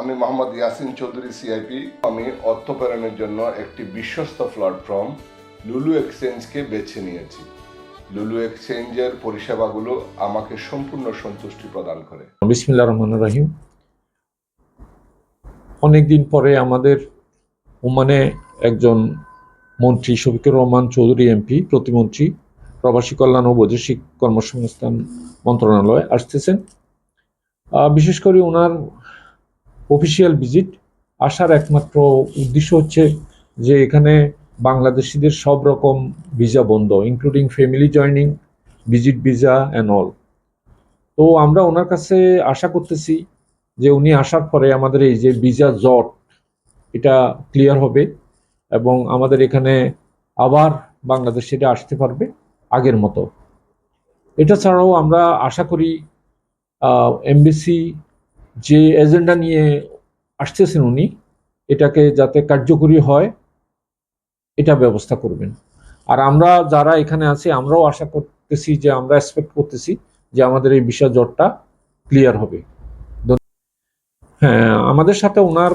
আমি মোহাম্মদ ইয়াসিন চৌধুরী সিআইপি আমি অর্থ প্রেরণের জন্য একটি বিশ্বস্ত প্ল্যাটফর্ম লুলু এক্সচেঞ্জকে বেছে নিয়েছি। লুলু এক্সচেঞ্জের পরিষেবাগুলো আমাকে সম্পূর্ণ সন্তুষ্টি প্রদান করে। বিসমিল্লা রহমান রাহিম। অনেকদিন পরে আমাদের ওমানে একজন মন্ত্রী, শফিকুর রহমান চৌধুরী, এমপি, প্রতিমন্ত্রী, প্রবাসী কল্যাণ ও বৈদেশিক কর্মসংস্থান মন্ত্রণালয়ে আসতেছেন। বিশেষ করে ওনার অফিসিয়াল ভিজিট আসার একমাত্র উদ্দেশ্য হচ্ছে যে এখানে বাংলাদেশিদের সব রকম ভিসা বন্ধ including family joining visit visa and all তো আমরা ওনার কাছে আশা করতেছি যে উনি আসার পরে আমাদের এই যে ভিসা জট, এটা ক্লিয়ার হবে এবং আমাদের এখানে আবার বাংলাদেশিরা আসতে পারবে আগের মতো। এটা ছাড়াও আমরা আশা করি এমবিসি যে এজেন্ডা নিয়ে আসতেছেন উনি, এটাকে যাতে কার্যকরী হয়, এটা ব্যবস্থা করবেন। আর আমরা যারা এখানে আছি, আমরাও আশা করতেছি যে, আমরা এক্সপেক্ট করতেছি যে আমাদের এই বিষয় জটটা ক্লিয়ার হবে। হ্যাঁ আমাদের সাথে ওনার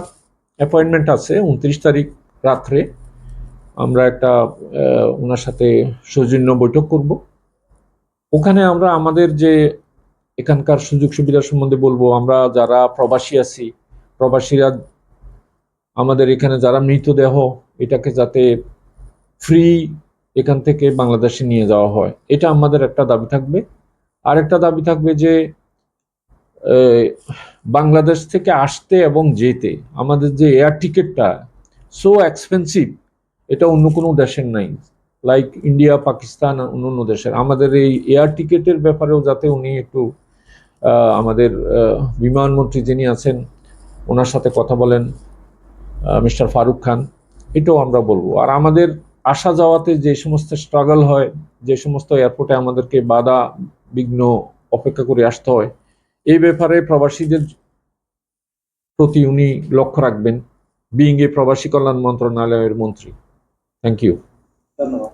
অ্যাপয়েন্টমেন্ট আছে উনত্রিশ তারিখ রাত্রে। আমরা একটা ওনার সাথে সৌজন্য বৈঠক করব। ওখানে আমরা আমাদের যে এখানকার সুযোগ সুবিধা সম্বন্ধে বলব, আমরা যারা প্রবাসী আছি, প্রবাসীরা আমাদের এখানে যারা মৃতদেহ, এটাকে যাতে ফ্রি এখান থেকে বাংলাদেশে নিয়ে যাওয়া হয়, এটা আমাদের একটা দাবি থাকবে। আরেকটা দাবি থাকবে যে বাংলাদেশ থেকে আসতে এবং যেতে, আমাদের যে এয়ার টিকিটটা সো এক্সপেন্সিভ এটা অন্য কোনো দেশের নাই। লাইক ইন্ডিয়া পাকিস্তান অন্য অন্য দেশের। আমাদের এই এয়ার টিকিটের ব্যাপারেও যাতে উনি একটু আমাদের বিমানমন্ত্রী যিনি আছেন, ওনার সাথে কথা বলেন মিস্টার ফারুক খান, এটাও আমরা বলব। আর আমাদের আসা যাওয়াতে যে সমস্ত স্ট্রাগল হয়, যে সমস্ত এয়ারপোর্টে আমাদেরকে বাধা, বিঘ্ন অপেক্ষা করে আসতে হয়, এই ব্যাপারে প্রবাসীদের প্রতি উনি লক্ষ্য রাখবেন বিইং এ প্রবাসী কল্যাণ মন্ত্রণালয়ের মন্ত্রী। থ্যাংক ইউ ধন্যবাদ।